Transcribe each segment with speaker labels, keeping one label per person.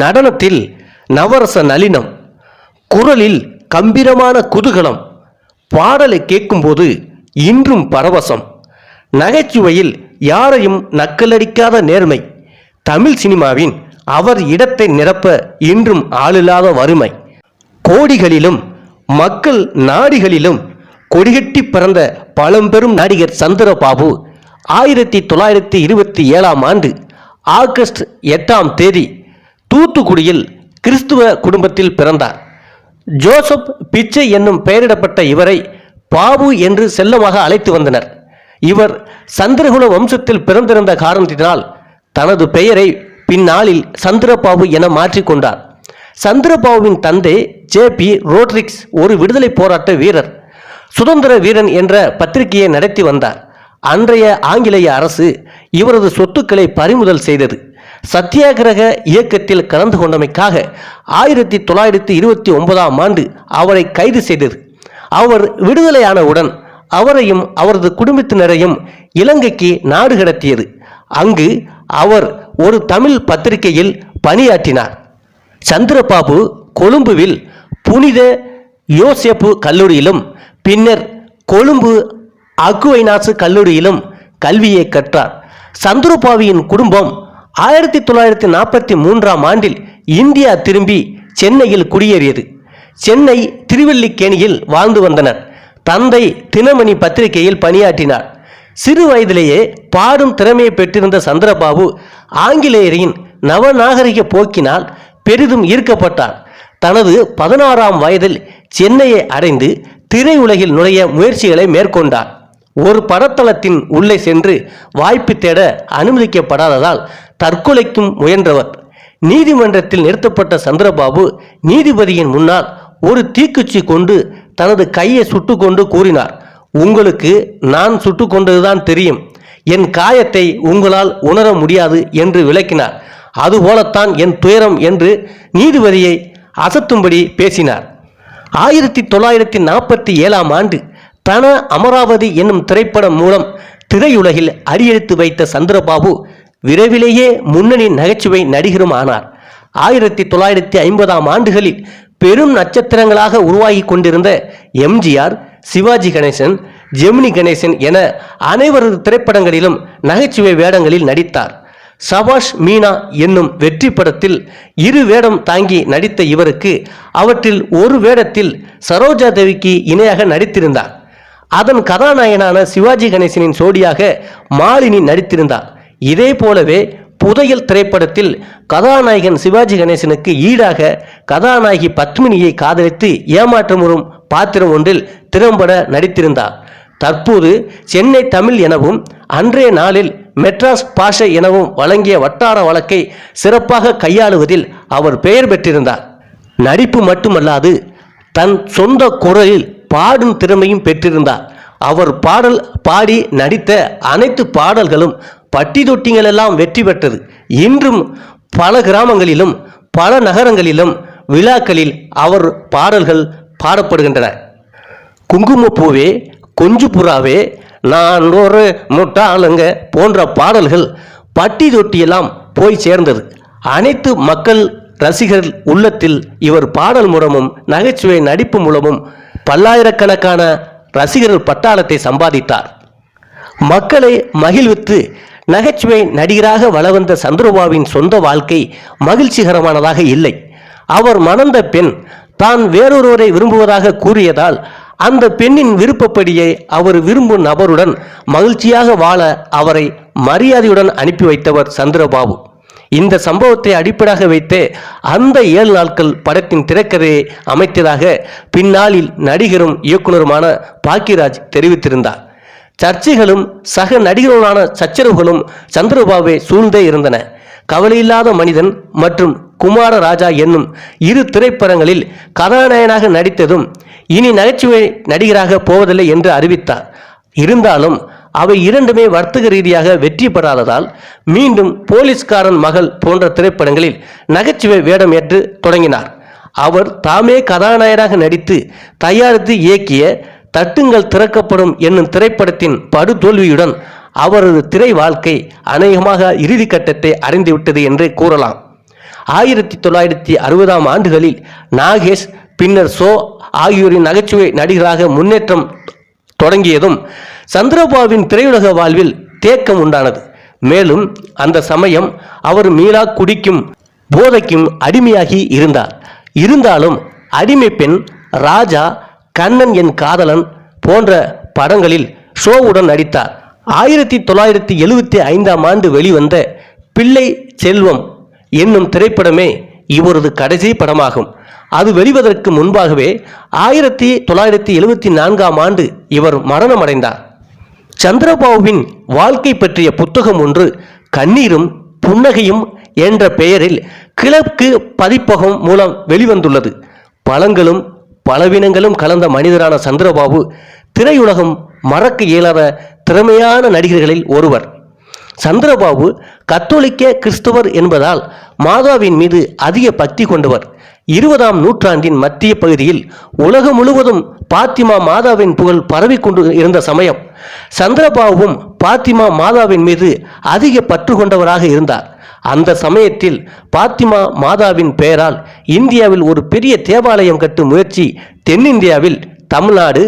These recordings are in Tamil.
Speaker 1: நடனத்தில் நவரச நளினம் குரலில் கம்பீரமான குதூகலம் பாடலை கேட்கும்போது இன்றும் பரவசம். நகைச்சுவையில் யாரையும் நக்கலடிக்காத நேர்மை. தமிழ் சினிமாவின் அவர் இடத்தை நிரப்ப இன்றும் ஆளில்லாத வறுமை. கோடிகளிலும் மக்கள் நாடிகளிலும் கொடிகட்டி பிறந்த பழம்பெரும் நடிகர் சந்திரபாபு ஆயிரத்தி தொள்ளாயிரத்தி இருபத்தி ஏழாம் ஆண்டு ஆகஸ்ட் எட்டாம் தேதி தூத்துக்குடியில் கிறிஸ்துவ குடும்பத்தில் பிறந்தார். ஜோசப் பிச்சை என்னும் பெயரிடப்பட்ட இவரை பாபு என்று செல்லமாக அழைத்து வந்தனர். இவர் சந்திரகுல வம்சத்தில் பிறந்திருந்த காரணத்தினால் தனது பெயரை பின்னாளில் சந்திரபாபு என மாற்றிக்கொண்டார் சந்திரபாபுவின் தந்தை ஜே பி ரோட்ரிக்ஸ் ஒரு விடுதலை போராட்ட வீரர் சுதந்திர வீரன் என்ற பத்திரிகையை நடத்தி வந்தார். அன்றைய ஆங்கிலேய அரசு இவரது சொத்துக்களை பறிமுதல் செய்தது. சத்தியாகிரக இயக்கத்தில் கலந்து கொண்டமைக்காக ஆயிரத்தி தொள்ளாயிரத்தி இருபத்தி ஒன்பதாம் ஆண்டு அவரை கைது செய்தது. அவர் விடுதலையானவுடன் அவரையும் அவரது குடும்பத்தினரையும் இலங்கைக்கு நாடு கடத்தியது. அங்கு அவர் ஒரு தமிழ் பத்திரிகையில் பணியாற்றினார். சந்திரபாபு கொழும்புவில் புனித யோசேப்பு கல்லூரியிலும் பின்னர் கொழும்பு அக்குவைநாசு கல்லூரியிலும் கல்வியை கற்றார். சந்திரபாவியின் குடும்பம் ஆயிரத்தி தொள்ளாயிரத்தி நாற்பத்தி மூன்றாம் ஆண்டில் இந்தியா திரும்பி சென்னையில் குடியேறியது. சென்னை திருவல்லிக்கேணியில் வாழ்ந்து வந்தனர். தந்தை தினமணி பத்திரிகையில் பணியாற்றினார். சிறு வயதிலேயே பாடும் திறமையை பெற்றிருந்த சந்திரபாபு ஆங்கிலேயரின் நவநாகரிக போக்கினால் பெரிதும் ஈர்க்கப்பட்டார். தனது பதினாறாம் வயதில் சென்னையை அடைந்து திரையுலகில் நுழைய முயற்சிகளை மேற்கொண்டார். ஒரு படத்தளத்தின் உள்ளே சென்று வாய்ப்பு தேட அனுமதிக்கப்படாததால் தற்கொலைக்கும் முயன்றவர். நீதிமன்றத்தில் நிறுத்தப்பட்ட சந்திரபாபு நீதிபதியின் முன்னால் ஒரு தீக்குச்சி கொண்டு தனது கையை சுட்டுக்கொண்டு கூறினார். உங்களுக்கு நான் சுட்டுக்கொண்டதுதான் தெரியும். என் காயத்தை உங்களால் உணர முடியாது என்று விளக்கினார். அதுபோலத்தான் என் துயரம் என்று நீதிபதியை அசத்தும்படி பேசினார். ஆயிரத்தி தொள்ளாயிரத்தி நாற்பத்தி ஏழாம் ஆண்டு தன அமராவதி என்னும் திரைப்படம் மூலம் திரையுலகில் அடியெடுத்து வைத்த சந்திரபாபு விரைவிலேயே முன்னணி நகைச்சுவை நடிகரும் ஆனார். ஆயிரத்தி தொள்ளாயிரத்தி ஐம்பதாம் ஆண்டுகளில் பெரும் நட்சத்திரங்களாக உருவாகி கொண்டிருந்த எம்ஜிஆர் சிவாஜி கணேசன் ஜெமினி கணேசன் என அனைவரது திரைப்படங்களிலும் நகைச்சுவை வேடங்களில் நடித்தார். சபாஷ் மீனா என்னும் வெற்றி படத்தில் இரு வேடம் தாங்கி நடித்த இவருக்கு அவற்றில் ஒரு வேடத்தில் சரோஜா தேவிக்கு இணையாக நடித்திருந்தார். அதன் கதாநாயகனான சிவாஜி கணேசனின் சோடியாக மாலினி நடித்திருந்தார். இதே போலவே புதையல் திரைப்படத்தில் கதாநாயகன் சிவாஜி கணேசனுக்கு ஈடாக கதாநாயகி பத்மினியை காதலித்து ஏமாற்றமுறும் பாத்திரம் ஒன்றில் திறம்பட நடித்திருந்தார். தற்போது சென்னை தமிழ் எனவும் அன்றைய நாளில் மெட்ராஸ் பாஷை எனவும் வழங்கிய வட்டார வழக்கை சிறப்பாக கையாளுவதில் அவர் பெயர் பெற்றிருந்தார். நடிப்பு மட்டுமல்லாது தன் சொந்த குரலில் பாடும் திறமையும் பெற்றிருந்தார். அவர் பாடல் பாடி நடித்த அனைத்து பாடல்களும் பட்டி தொட்டிகளெல்லாம் வெற்றி பெற்றது. இன்றும் பல கிராமங்களிலும் பல நகரங்களிலும் விழாக்களில் அவர் பாடல்கள் பாடப்படுகின்றன. குங்குமப்பூவே கொஞ்சு புறாவே நான் ஒரு முட்டாளுங்க போன்ற பாடல்கள் பட்டி தொட்டியெல்லாம் போய் சேர்ந்தது. அனைத்து மக்கள் ரசிகர் உள்ளத்தில் இவர் பாடல் மூலமும் நகைச்சுவை நடிப்பு மூலமும் பல்லாயிரக்கணக்கான ரசிகர்கள் பட்டாளத்தை சம்பாதித்தார். மக்களை மகிழ்வித்து நகைச்சுவை நடிகராக வளவந்த சந்திரபாவின் சொந்த வாழ்க்கை மகிழ்ச்சிகரமானதாக இல்லை. அவர் மணந்த பெண் தான் வேறொருவரை விரும்புவதாக கூறியதால் அந்த பெண்ணின் விருப்பப்படியே அவர் விரும்பும் நபருடன் மகிழ்ச்சியாக வாழ அவரை மரியாதையுடன் அனுப்பி வைத்தவர் சந்திரபாபு. இந்த சம்பவத்தை அடிப்படையாக வைத்தே அந்த ஏழு நாட்கள் படத்தின் திரைக்கதையை அமைத்ததாக பின்னாளில் நடிகரும் இயக்குனருமான பாக்கியராஜ் தெரிவித்திருந்தார். சர்ச்சைகளும் சக நடிகர்களான சச்சரவுகளும் சந்திரபாபுவை சூழ்ந்தே இருந்தன. கவலையில்லாத மனிதன் மற்றும் குமார ராஜா என்னும் இரு திரைப்படங்களில் கதாநாயகனாக நடித்ததும் இனி நகைச்சுவை நடிகராக போவதில்லை என்று அறிவித்தார். இருந்தாலும் அவை இரண்டுமே வர்த்தக ரீதியாக வெற்றி பெறாததால் மீண்டும் போலீஸ்காரன் மகள் போன்ற திரைப்படங்களில் நகைச்சுவை வேடம் ஏற்று தொடங்கினார். அவர் தாமே கதாநாயகனாக நடித்து தயாரித்து இயக்கிய தட்டுங்கள் திறக்கப்படும் என்னும் திரைப்படத்தின் படுதோல்வியுடன் அவரது திரை வாழ்க்கை அநேகமாக இறுதி கட்டத்தை அடைந்துவிட்டது என்று கூறலாம். ஆயிரத்தி தொள்ளாயிரத்தி அறுபதாம் ஆண்டுகளில் நாகேஷ் பின்னர் சோ ஆகியோரின் நகைச்சுவை நடிகராக முன்னேற்றம் தொடங்கியதும் சந்திரபாபுவின் திரையுலக வாழ்வில் தேக்கம் உண்டானது. மேலும் அந்த சமயம் அவர் மீளா குடிக்கும் போதைக்கும் அடிமையாகி இருந்தார். இருந்தாலும் அடிமை பெண் ராஜா கண்ணன் என் காதலன் போன்ற படங்களில் ஷோவுடன் நடித்தார். ஆயிரத்தி தொள்ளாயிரத்தி எழுவத்தி ஐந்தாம் ஆண்டு வெளிவந்த பிள்ளை செல்வம் என்னும் திரைப்படமே இவரது கடைசி படமாகும். அது வெளிவதற்கு முன்பாகவே ஆயிரத்தி தொள்ளாயிரத்தி எழுவத்தி நான்காம் ஆண்டு இவர் மரணமடைந்தார். சந்திரபாபுவின் வாழ்க்கை பற்றிய புத்தகம் ஒன்று கண்ணீரும் புன்னகையும் என்ற பெயரில் கிழக்கு பதிப்பகம் மூலம் வெளிவந்துள்ளது. பழங்களும் பலவீனங்களும் கலந்த மனிதரான சந்திரபாபு திரையுலகம் மறக்க இயலாத திறமையான நடிகர்களில் ஒருவர். சந்திரபாபு கத்தோலிக்க கிறிஸ்துவர் என்பதால் மாதாவின் மீது அதிக பக்தி கொண்டவர். இருபதாம் நூற்றாண்டின் மத்திய பகுதியில் உலகம் முழுவதும் பாத்திமா மாதாவின் புகழ் பரவிக்கொண்டு இருந்த சமயம். சந்திரபாபுவும் பாத்திமா மாதாவின் மீது அதிக பற்று கொண்டவராக இருந்தார். அந்த சமயத்தில் பாத்திமா மாதாவின் பெயரால் இந்தியாவில் ஒரு பெரிய தேவாலயம் கட்டும் முயற்சி தென்னிந்தியாவில் தமிழ்நாடு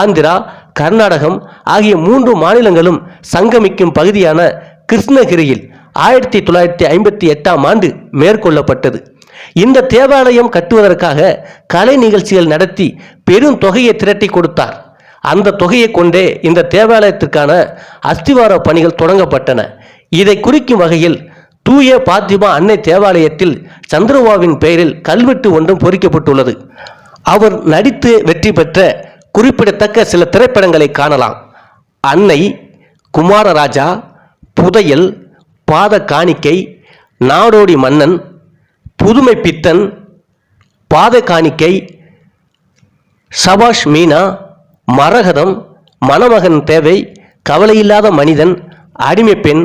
Speaker 1: ஆந்திரா கர்நாடகம் ஆகிய மூன்று மாநிலங்களும் சங்கமிக்கும் பகுதியான கிருஷ்ணகிரியில் ஆயிரத்தி தொள்ளாயிரத்தி ஐம்பத்தி எட்டாம் ஆண்டு மேற்கொள்ளப்பட்டது. இந்த தேவாலயம் கட்டுவதற்காக கலை நிகழ்ச்சிகள் நடத்தி பெரும் தொகையை திரட்டி கொடுத்தார். அந்த தொகையை கொண்டே இந்த தேவாலயத்திற்கான அஸ்திவார பணிகள் தொடங்கப்பட்டன. இதை குறிக்கும் வகையில் தூய பாத்திமா அன்னை தேவாலயத்தில் சந்திரபாவின் பெயரில் கல்வெட்டு ஒன்றும் பொறிக்கப்பட்டுள்ளது. அவர் நடித்து வெற்றி பெற்ற குறிப்பிடத்தக்க சில திரைப்படங்களை காணலாம். அன்னை குமாரராஜா புதையல் பாத காணிக்கை நாடோடி மன்னன் புதுமை பித்தன் பாத காணிக்கை சபாஷ் மீனா மரகதம் மணமகன் தேவை கவலையில்லாத மனிதன் அடிமை பெண்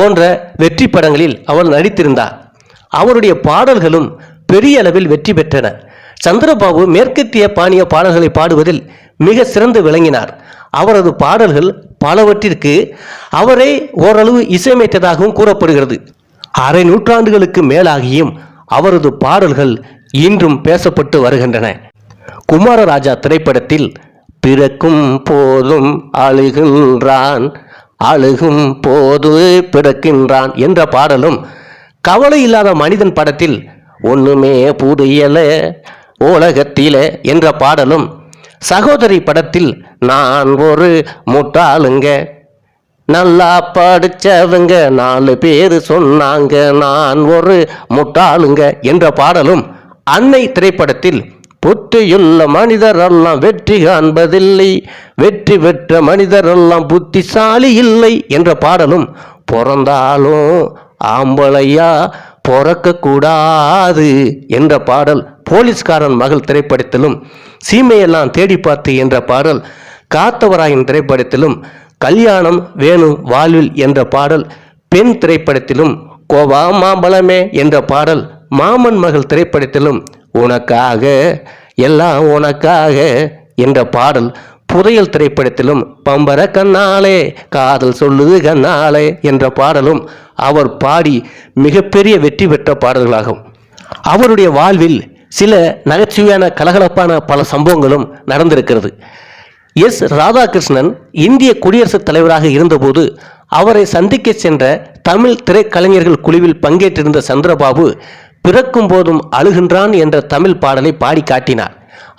Speaker 1: போன்ற வெற்றி படங்களில் அவர் நடித்திருந்தார். அவருடைய பாடல்களும் பெரிய அளவில் வெற்றி பெற்றன. சந்திரபாபு மேற்கத்திய பாணிய பாடல்களை பாடுவதில் மிக சிறந்து விளங்கினார். அவரது பாடல்கள் பலவற்றிற்கு அவரை ஓரளவு இசையமைத்ததாகவும் கூறப்படுகிறது. அரை நூற்றாண்டுகளுக்கு மேலாகியும் அவரது பாடல்கள் இன்றும் பேசப்பட்டு வருகின்றன. குமாரராஜா திரைப்படத்தில் பிறக்கும் போதும் அழுகின்றான். அழுகும் போது பிறக்கின்றான் என்ற பாடலும் கவலை இல்லாத மனிதன் படத்தில் ஒண்ணுமே புரியல உலகத்தில என்ற பாடலும் சகோதரி படத்தில் நான் ஒரு முட்டாளுங்க. நல்லா படிச்சவங்க நாலு பேர் சொன்னாங்க நான் ஒரு முட்டாளுங்க என்ற பாடலும் அன்னை திரைப்படத்தில் புத்தியுள்ள மனிதரெல்லாம் வெற்றி காண்பதில்லை. வெற்றி பெற்ற மனிதரெல்லாம் புத்திசாலி இல்லை என்ற பாடலும் பிறந்தாலும் ஆம்பளையா பிறக்கக்கூடாது என்ற பாடல் போலீஸ்காரன் மகள் திரைப்படத்திலும் சீமையெல்லாம் தேடி பார்த்து என்ற பாடல் காத்தவராயன் திரைப்படத்திலும் கல்யாணம் வேணு வாழ்வில் என்ற பாடல் பெண் திரைப்படத்திலும் கோவா மாம்பழமே என்ற பாடல் மாமன் மகள் திரைப்படத்திலும் உனக்காக எல்லாம் உனக்காக என்ற பாடல் புதையல் திரைப்படத்திலும் பம்பர கண்ணாலே காதல் சொல்லுது கண்ணாலே என்ற பாடலும் அவர் பாடி மிகப்பெரிய வெற்றி பெற்ற பாடல்களாகும். அவருடைய வாழ்வில் சில நகைச்சுவையான கலகலப்பான பல சம்பவங்களும் நடந்திருக்கிறது. எஸ். ராதாகிருஷ்ணன் இந்திய குடியரசுத் தலைவராக இருந்தபோது அவரை சந்திக்க சென்ற தமிழ் திரைக்கலைஞர்கள் குழுவில் பங்கேற்றிருந்த சந்திரபாபு பிறக்கும் போதும் அழுகின்றான் என்ற தமிழ் பாடலை பாடி காட்டினார்.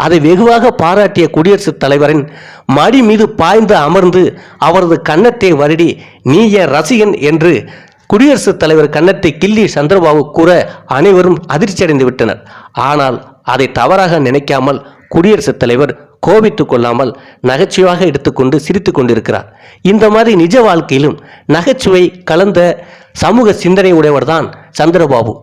Speaker 1: அதை வெகுவாக பாராட்டிய குடியரசுத் தலைவரின் மடி மீது பாய்ந்து அமர்ந்து அவரது கன்னத்தை வருடி நீ என் ரசிகன் என்று குடியரசுத் தலைவர் கன்னத்தை கிள்ளி சந்திரபாபு கூற அனைவரும் அதிர்ச்சியடைந்து விட்டனர். ஆனால் அதை தவறாக நினைக்காமல் குடியரசுத் தலைவர் கோபித்துக் கொள்ளாமல் நகைச்சுவையாக எடுத்துக்கொண்டு சிரித்து கொண்டிருக்கிறார். இந்த மாதிரி நிஜ வாழ்க்கையிலும் நகைச்சுவை கலந்த சமூக சிந்தனை உடையவர்தான் சந்திரபாபு.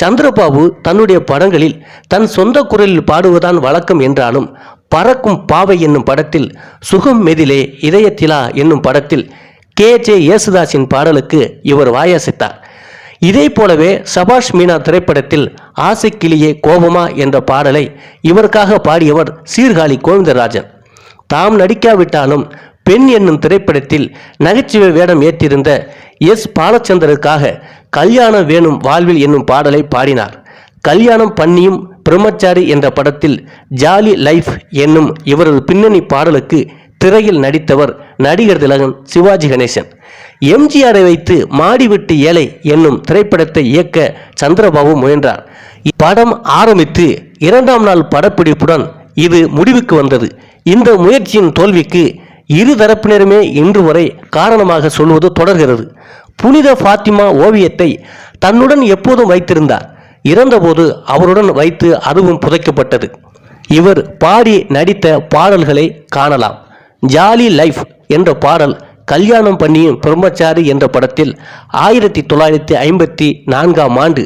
Speaker 1: சந்திரபாபு தன்னுடைய படங்களில் தன் சொந்த குரலில் பாடுவதான் வழக்கம் என்றாலும் பறக்கும் பாவை என்னும் படத்தில் சுகம் மெதிலே இதயத்திலா என்னும் படத்தில் கே ஜே யேசுதாஸின் பாடலுக்கு இவர் வாயசித்தார். இதே போலவே சபாஷ் மீனா திரைப்படத்தில் ஆசைக்கிளியே கோபமா என்ற பாடலை இவருக்காக பாடியவர் சீர்காழி கோவிந்தராஜன். தாம் நடிக்காவிட்டாலும் பெண் என்னும் திரைப்படத்தில் நகைச்சுவை வேடம் ஏற்றிருந்த எஸ் பாலச்சந்தருக்காக கல்யாணம் வேணும் வாழ்வில் என்னும் பாடலை பாடினார். கல்யாணம் பண்ணியும் பிரம்மச்சாரி என்ற படத்தில் ஜாலி லைஃப் என்னும் இவரது பின்னணி பாடலுக்கு திரையில் நடித்தவர் நடிகர் திலகன் சிவாஜி கணேசன். எம்ஜிஆரை வைத்து மாடிவிட்டு ஏழை என்னும் திரைப்படத்தை இயக்க சந்திரபாபு முயன்றார். இப்படம் ஆரம்பித்து இரண்டாம் நாள் படப்பிடிப்புடன் இது முடிவுக்கு வந்தது. இந்த முயற்சியின் தோல்விக்கு இரு தரப்பினருமே இன்று வரை காரணமாக சொல்வது தொடர்கிறது. புனித ஃபாத்திமா ஓவியத்தை தன்னுடன் எப்போதும் வைத்திருந்தார். இறந்தபோது அவருடன் வைத்து அதுவும் புதைக்கப்பட்டது. இவர் பாடி நடித்த பாடல்களை காணலாம். ஜாலி லைஃப் என்ற பாடல் கல்யாணம் பண்ணியும் பிரம்மச்சாரி என்ற படத்தில் ஆயிரத்தி தொள்ளாயிரத்தி ஐம்பத்தி நான்காம் ஆண்டு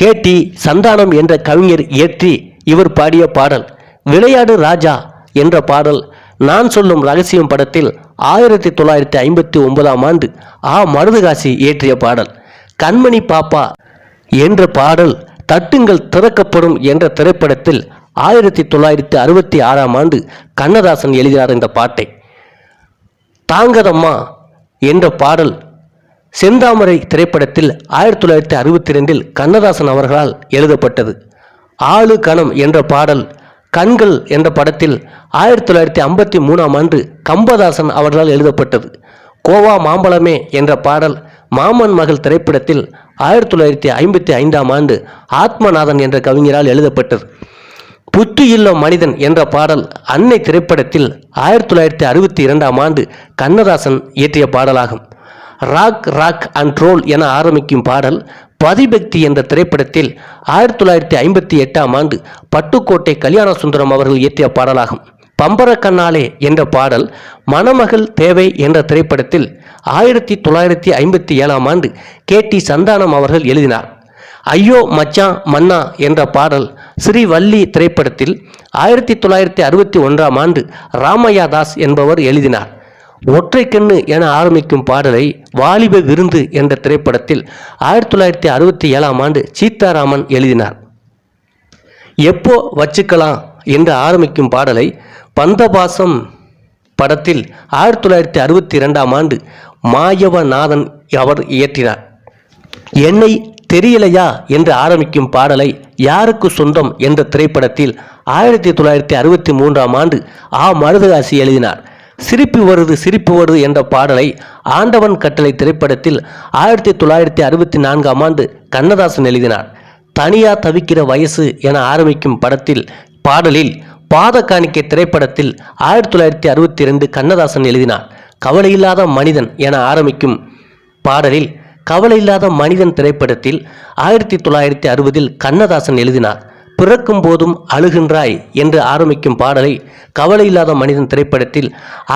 Speaker 1: கேடி சந்தானம் என்ற கவிஞர் இயற்றி இவர் பாடிய பாடல் விளையாடு ராஜா என்ற பாடல் நான் சொல்லும் ரகசியம் படத்தில் ஆயிரத்தி தொள்ளாயிரத்தி ஐம்பத்தி ஒன்பதாம் ஆண்டு ஆ. மருதுகாசி இயற்றிய பாடல் கண்மணி பாப்பா என்ற பாடல் தட்டுங்கள் திறக்கப்படும் என்ற திரைப்படத்தில் ஆயிரத்தி தொள்ளாயிரத்தி அறுபத்தி ஆறாம் ஆண்டு கண்ணதாசன் எழுதினார் இந்த பாட்டை. தாங்கதம்மா என்ற பாடல் செந்தாமரை திரைப்படத்தில் ஆயிரத்தி தொள்ளாயிரத்தி அறுபத்தி ரெண்டில் கண்ணதாசன் அவர்களால் எழுதப்பட்டது. ஆளு கணம் என்ற பாடல் கண்கள் என்ற படத்தில் ஆயிரத்தி தொள்ளாயிரத்தி ஐம்பத்தி மூணாம் ஆண்டு கம்பதாசன் அவர்களால் எழுதப்பட்டது. கோவா மாம்பழமே என்ற பாடல் மாமன் மகள் திரைப்படத்தில் ஆயிரத்தி தொள்ளாயிரத்தி ஐம்பத்தி ஐந்தாம் ஆண்டு ஆத்மநாதன் என்ற கவிஞரால் எழுதப்பட்டது. புத்து இல்லம் மனிதன் என்ற பாடல் அன்னை திரைப்படத்தில் ஆயிரத்தி தொள்ளாயிரத்தி அறுபத்தி இரண்டாம் ஆண்டு கண்ணதாசன் இயற்றிய பாடலாகும். ராக் ராக் அண்ட் ரோல் என ஆரம்பிக்கும் பாடல் பதிபக்தி என்ற திரைப்படத்தில் ஆயிரத்தி தொள்ளாயிரத்தி ஐம்பத்தி எட்டாம் ஆண்டு பட்டுக்கோட்டை கல்யாண சுந்தரம் அவர்கள் இயற்றிய பாடலாகும். பம்பர கண்ணாலே என்ற பாடல் மணமகள் தேவை என்ற திரைப்படத்தில் ஆயிரத்தி தொள்ளாயிரத்தி ஐம்பத்தி ஏழாம் ஆண்டு கே டி சந்தானம் அவர்கள் எழுதினார். ஐயோ மச்சான் மன்னா என்ற பாடல் ஸ்ரீவல்லி திரைப்படத்தில் ஆயிரத்தி தொள்ளாயிரத்தி அறுபத்தி ஒன்றாம் ஆண்டு ராமையா தாஸ் என்பவர் எழுதினார். ஒற்றை கண்ணு என ஆரம்பிக்கும் பாடலை வாலிப விருந்து என்ற திரைப்படத்தில் ஆயிரத்தி தொள்ளாயிரத்தி அறுபத்தி ஏழாம் ஆண்டு சீதாராமன் எழுதினார். எப்போ வச்சுக்கலாம் என்று ஆரம்பிக்கும் பாடலை பந்தபாசம் படத்தில் ஆயிரத்தி தொள்ளாயிரத்தி அறுபத்தி இரண்டாம் ஆண்டு மாயவநாதன் அவர் இயற்றினார். என்னை தெரியலையா என்று ஆரம்பிக்கும் பாடலை யாருக்கு சொந்தம் என்ற திரைப்படத்தில் ஆயிரத்தி தொள்ளாயிரத்தி அறுபத்தி மூன்றாம் ஆண்டு ஆ. மருதகாசி எழுதினார். சிரிப்பு வருது சிரிப்பு வருது என்ற பாடலை ஆண்டவன் கட்டளை திரைப்படத்தில் ஆயிரத்தி தொள்ளாயிரத்தி அறுபத்தி நான்காம் ஆண்டு கண்ணதாசன் எழுதினார். தனியா தவிக்கிற வயசு என ஆரம்பிக்கும் படத்தில் பாடலில் பாத காணிக்கை திரைப்படத்தில் ஆயிரத்தி தொள்ளாயிரத்தி அறுபத்தி ரெண்டு கண்ணதாசன் எழுதினார். கவலையில்லாத மனிதன் என ஆரம்பிக்கும் பாடலில் கவலையில்லாத மனிதன் திரைப்படத்தில் ஆயிரத்தி தொள்ளாயிரத்தி அறுபதில் கண்ணதாசன் எழுதினார். பிறக்கும் போதும் அழுகின்றாய் என்று ஆரம்பிக்கும் பாடலை கவலையில்லாத மனிதன் திரைப்படத்தில்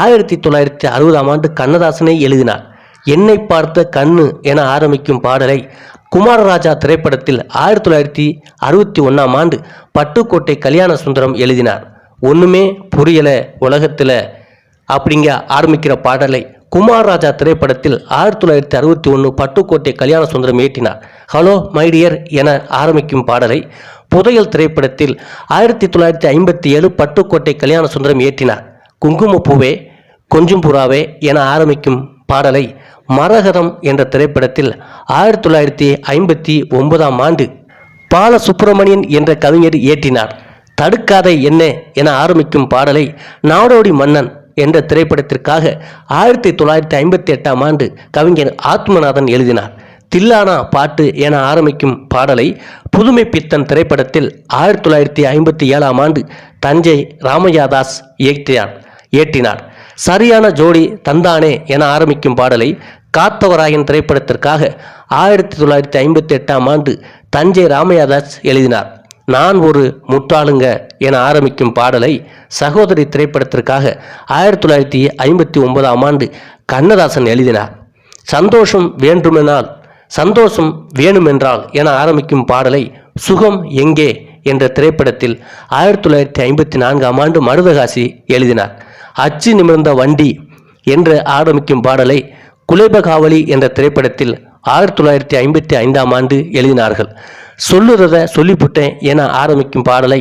Speaker 1: ஆயிரத்தி தொள்ளாயிரத்தி அறுபதாம் ஆண்டு கண்ணதாசனை எழுதினார். என்னை பார்த்த கண்ணு என ஆரம்பிக்கும் பாடலை குமாரராஜா திரைப்படத்தில் ஆயிரத்தி தொள்ளாயிரத்தி அறுபத்தி ஒன்றாம் ஆண்டு பட்டுக்கோட்டை கல்யாண சுந்தரம் எழுதினார். ஒன்றுமே புரியலை உலகத்தில் அப்படிங்க ஆரம்பிக்கிற பாடலை குமார் ராஜா திரைப்படத்தில் ஆயிரத்தி தொள்ளாயிரத்தி அறுபத்தி ஒன்று பட்டுக்கோட்டை கல்யாண சுந்தரம் ஏற்றினார் ஹலோ மைடியர் என ஆரம்பிக்கும் பாடலை புதையல் திரைப்படத்தில் ஆயிரத்தி தொள்ளாயிரத்தி ஐம்பத்தி ஏழு பட்டுக்கோட்டை கல்யாண சுந்தரம் ஏற்றினார் குங்குமப்பூவே கொஞ்சம் புறாவே என ஆரம்பிக்கும் பாடலை மரகதம் என்ற திரைப்படத்தில் ஆயிரத்தி தொள்ளாயிரத்தி ஐம்பத்தி ஒன்பதாம் ஆண்டு பாலசுப்பிரமணியன் என்ற கவிஞர் இயற்றினார். தடுக்காதை என்ன என ஆரம்பிக்கும் பாடலை நாடோடி மன்னன் என்ற திரைப்படத்திற்காக ஆயிரத்தி தொள்ளாயிரத்தி ஐம்பத்தி எட்டாம் ஆண்டு கவிஞர் ஆத்மநாதன் எழுதினார். தில்லானா பாட்டு என ஆரம்பிக்கும் பாடலை புதுமை பித்தன் திரைப்படத்தில் ஆயிரத்தி தொள்ளாயிரத்தி ஐம்பத்தி ஏழாம் ஆண்டு தஞ்சை ராமையாதாஸ் இயற்றினார் இயற்றினார். சரியான ஜோடி தந்தானே என ஆரம்பிக்கும் பாடலை காத்தவராயன் திரைப்படத்திற்காக ஆயிரத்தி தொள்ளாயிரத்தி ஐம்பத்தி எட்டாம் ஆண்டு தஞ்சை ராமையாதாஸ் எழுதினார். நான் ஒரு முட்டாளுங்க என ஆரம்பிக்கும் பாடலை சகோதரி திரைப்படத்திற்காக ஆயிரத்தி தொள்ளாயிரத்தி ஐம்பத்தி ஒன்பதாம் ஆண்டு கண்ணதாசன் எழுதினார். சந்தோஷம் வேண்டுமென்றால் சந்தோஷம் வேணுமென்றால் என ஆரம்பிக்கும் பாடலை சுகம் எங்கே என்ற திரைப்படத்தில் ஆயிரத்தி தொள்ளாயிரத்தி ஐம்பத்தி நான்காம் ஆண்டு மருதகாசி எழுதினார். அச்சு நிமிர்ந்த வண்டி என்று ஆரம்பிக்கும் பாடலை குலைபகாவலி என்ற திரைப்படத்தில் ஆயிரத்தி தொள்ளாயிரத்தி ஐம்பத்தி ஐந்தாம் ஆண்டு எழுதினார்கள். சொல்லுறத சொல்லிப்புட்டேன் என ஆரம்பிக்கும் பாடலை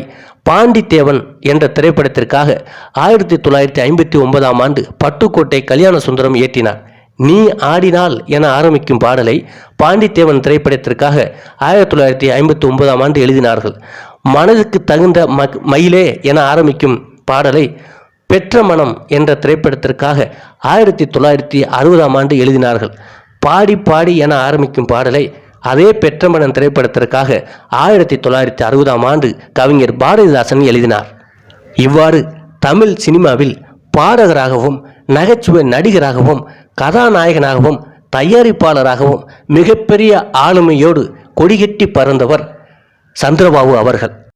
Speaker 1: பாண்டித்தேவன் என்ற திரைப்படத்திற்காக ஆயிரத்தி தொள்ளாயிரத்தி ஐம்பத்தி ஒன்பதாம் ஆண்டு பட்டுக்கோட்டை கல்யாண சுந்தரம் இயற்றினார். நீ ஆடினால் என ஆரம்பிக்கும் பாடலை பாண்டித்தேவன் திரைப்படத்திற்காக ஆயிரத்தி தொள்ளாயிரத்தி ஐம்பத்தி ஒன்பதாம் ஆண்டு எழுதினார்கள். மனதுக்கு தகுந்த மக் மயிலே என ஆரம்பிக்கும் பாடலை பெற்ற மனம் என்ற திரைப்படத்திற்காக ஆயிரத்தி தொள்ளாயிரத்தி அறுபதாம் ஆண்டு எழுதினார்கள். பாடி பாடி என ஆரம்பிக்கும் பாடலை அதே பெற்ற திரைப்படத்திற்காக ஆயிரத்தி தொள்ளாயிரத்தி அறுபதாம் ஆண்டு கவிஞர் பாரதிதாசன் எழுதினார். இவ்வாறு தமிழ் சினிமாவில் பாடகராகவும் நகைச்சுவை நடிகராகவும் கதாநாயகனாகவும் தயாரிப்பாளராகவும் மிகப்பெரிய ஆளுமையோடு கொடிகட்டி பறந்தவர் சந்திரபாபு அவர்கள்.